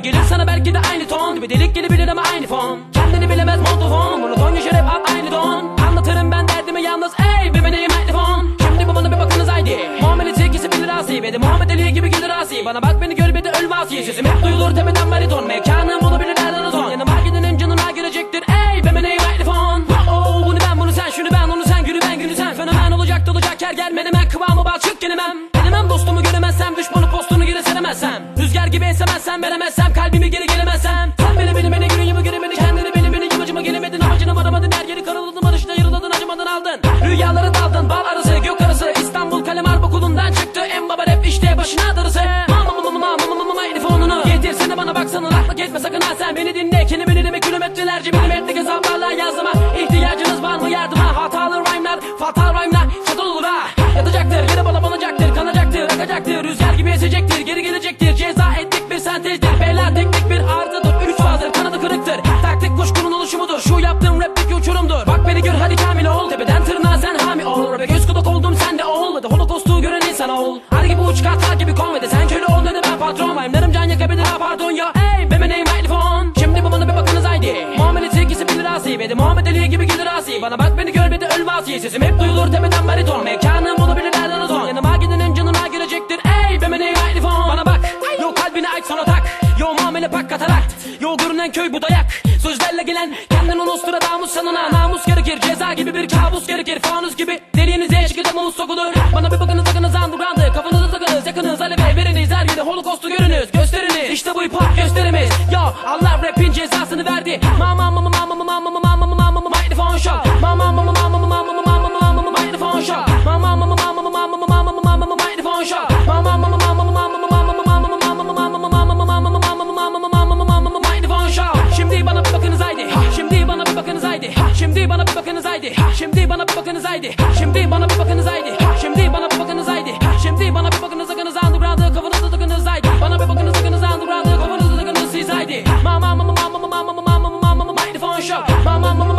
gibi gelir sana belki de aynı ton Gibi. Delik gelebilir ama aynı fon Kendini bilemez montofon. Monoton yaşar hep al aynı don. Anlatırım ben derdimi yalnız ey bir meneyim mikrofon Şimdi bu bana bir bakınız haydi. Muhammed'in ikisi bilir asi Ve de Muhammed Ali gibi gelir asi Bana bak beni gör bir de ölme asi Sesim hep duyulur tepeden bariton. Mekanım bulabilir nereden ben kıvamı balçık gelemem. Gelemem dostumu göremezsem düşmanı postunu geri seremezsem Rüzgar gibi esemezsem veremezsem kalbimi geri gelemezsem. Sen beni beni beni gibi göremedin kendini beni beni yamacıma gelemedin. Amacını varamadın her yeri karaladın barışta yarıladın acımadın aldın. Rüyaları daldın bal arası gök arası. İstanbul kalem harp okulundan çıktı en baba rap işte başına darısı. Mama Uç kağıtlar gibi konvede Sen köle ol dedi ben patron Rhyme'larım can yakabilir ha pardon ya. Hey be name mikrofon Şimdi bu bana bir bakınız haydi. Muhammed ikisi bilir asi Ve de Muhammed Ali gibi gelir asi Bana bak beni gör bir de öl vasi Sesim hep duyulur tepeden bariton. Mekanım olabilir nereden uzun Yanıma gidenin canına girecektir. Ey be name mikrofon Bana bak Yo kalbini aç sonra tak Yo muamele pak katarakt Yo görünen köy bu dayak. Sözlerle gelen kendin ulustura damus sanına. Namus gerekir ceza gibi bir kabus gerekir. Fanus gibi deliğinize eşlik edemuz sokulur Bana bir bakınız hip hop gösterimiz Yo Allah rapin cezasını verdi Mama mama mama mama mama mama mama mama Microphone shot Mama mama mama mama mama mama mama mama Microphone shot Mama mama mama mama mama mama mama mama Microphone shot Mama mama mama mama mama mama mama microphone show. Şimdi bana bir bakınız haydi. Şimdi bana bir bakınız haydi. Şimdi bana bir bakınız haydi. Şimdi bana bir bakınız haydi. Şimdi bana bir push. My mama